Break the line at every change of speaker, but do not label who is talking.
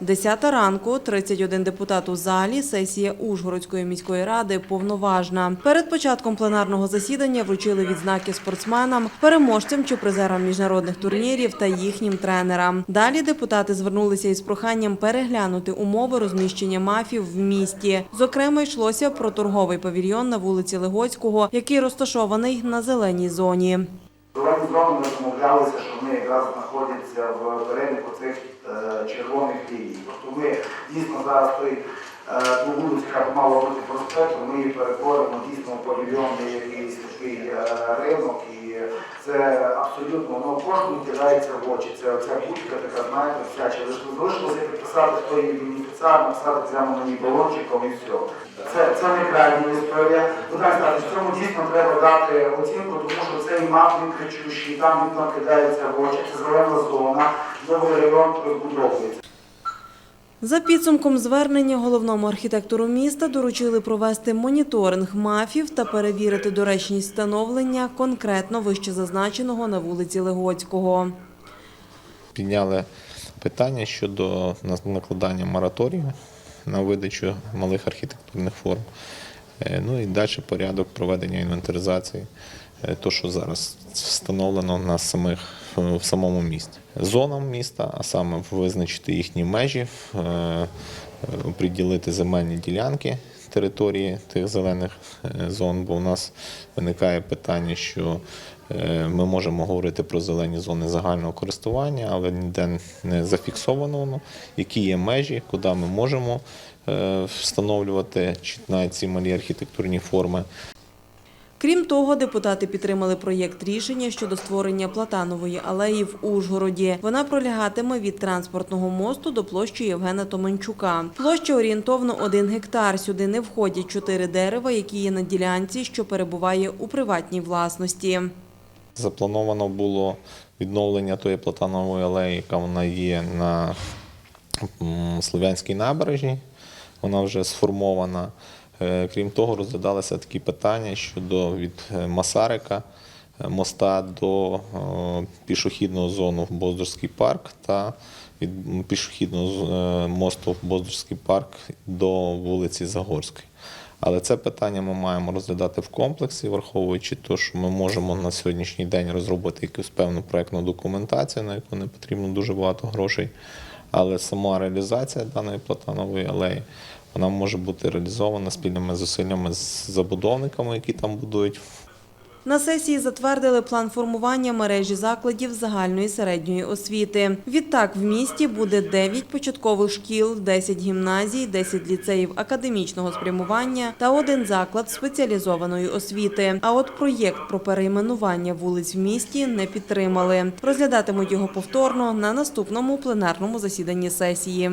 Десята ранку, 31 депутат у залі, сесія Ужгородської міської ради повноважна. Перед початком пленарного засідання вручили відзнаки спортсменам, переможцям чи призерам міжнародних турнірів та їхнім тренерам. Далі депутати звернулися із проханням переглянути умови розміщення мафів в місті. Зокрема, йшлося про торговий павільйон на вулиці Легоцького, який розташований на зеленій зоні.
Ми домовлялися, що вони якраз знаходяться в переліку цих е, червоних ліній. Тобто ми дійсно зараз той е, ту вулицю, яка мала бути проспектом, ми її перетворимо дійсно в павільйонний якийсь такий е, ринок. Це абсолютно воно кожному кидається в очі. Це оця будка така, знаєте, вся чи лише залишилося підписати, хто є бенефіціар, написати прямо на ній балончиком і все. Це, це не історія. Бодай сказати, в цьому дійсно треба дати оцінку, тому що цей мап він кричущий, там він кидається в очі, це зелена зона, новий район розбудовується.
За підсумком звернення головному архітектору міста доручили провести моніторинг мафів та перевірити доречність встановлення конкретно вище зазначеного на вулиці Легоцького.
підняли питання щодо накладання мораторію на видачу малих архітектурних форм. Е, Ну і далі порядок проведення інвентаризації, е, то, що зараз встановлено на самих, в самому місті. Зонам міста, а саме визначити їхні межі, е, е, оприділити земельні ділянки території тих зелених е, зон, бо у нас виникає питання, що ми можемо говорити про зелені зони загального користування, але ніде не зафіксовано воно, які є межі, куди ми можемо встановлювати чи навіть ці малі архітектурні форми.
Крім того, депутати підтримали проєкт рішення щодо створення платанової алеї в Ужгороді. Вона пролягатиме від транспортного мосту до площі Євгена Томенчука. Площа орієнтовно один гектар. Сюди не входять чотири дерева, які є на ділянці, що перебуває у приватній власності.
Заплановано було відновлення тої платанової алеї, яка вона є на Слов'янській набережній. Вона вже сформована. Е, Крім того, розглядалися такі питання щодо від е, Масарика е, моста до пішохідного зону в Боздорський парк та від пішохідного мосту в Боздорський парк до вулиці Загорської. Але це питання ми маємо розглядати в комплексі, враховуючи те, що ми можемо на сьогоднішній день розробити якусь певну проектну документацію, на яку не потрібно дуже багато грошей. Але сама реалізація даної платанової алеї вона може бути реалізована спільними зусиллями з забудовниками, які там будують
На сесії затвердили план формування мережі закладів загальної середньої освіти. Відтак в місті буде 9 початкових шкіл, 10 гімназій, 10 ліцеїв академічного спрямування та один заклад спеціалізованої освіти. А от проєкт про перейменування вулиць в місті не підтримали. Розглядатимуть його повторно на наступному пленарному засіданні сесії.